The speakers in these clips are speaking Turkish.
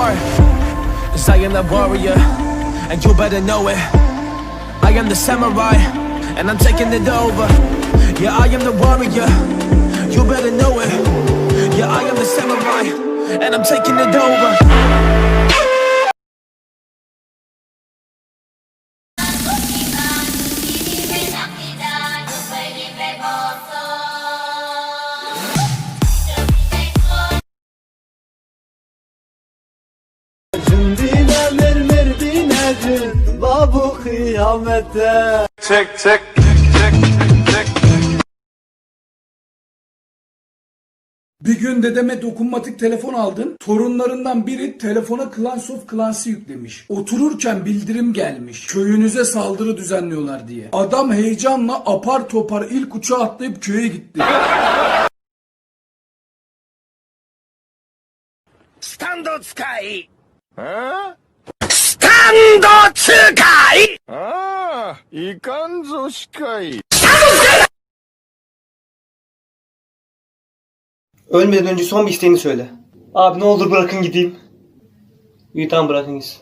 Cause I am the warrior, and you better know it. I am the samurai, and I'm taking it over. Yeah, I am the warrior, you better know it. Yeah, I am the samurai, and I'm taking it over. Check, check. Bir gün dedeme dokunmatik telefon aldım. Torunlarından biri telefona Clans of Clans'ı yüklemiş. Otururken bildirim gelmiş. Köyünüze saldırı düzenliyorlar diye. Adam heyecanla apar topar ilk uçağa atlayıp köye gitti. Ah, いかんぞしかい。 Ölmeden önce son bir isteğini söyle. Abi ne olur bırakın gideyim. İyi tamam bırakın gitsin.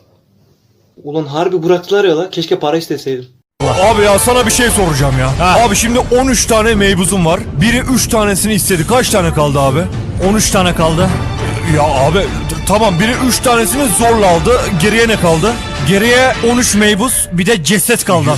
Ulan harbi bıraktılar ya la. Keşke para isteseydim. Abi ya sana bir şey soracağım ya. Abi şimdi 13 tane meybuzum var. Biri 3 tanesini istedi. Kaç tane kaldı abi? 13 tane kaldı. Ya abi tamam biri 3 tanesini zorla aldı. Geriye ne kaldı? Geriye 13 meybuz bir de ceset kaldı.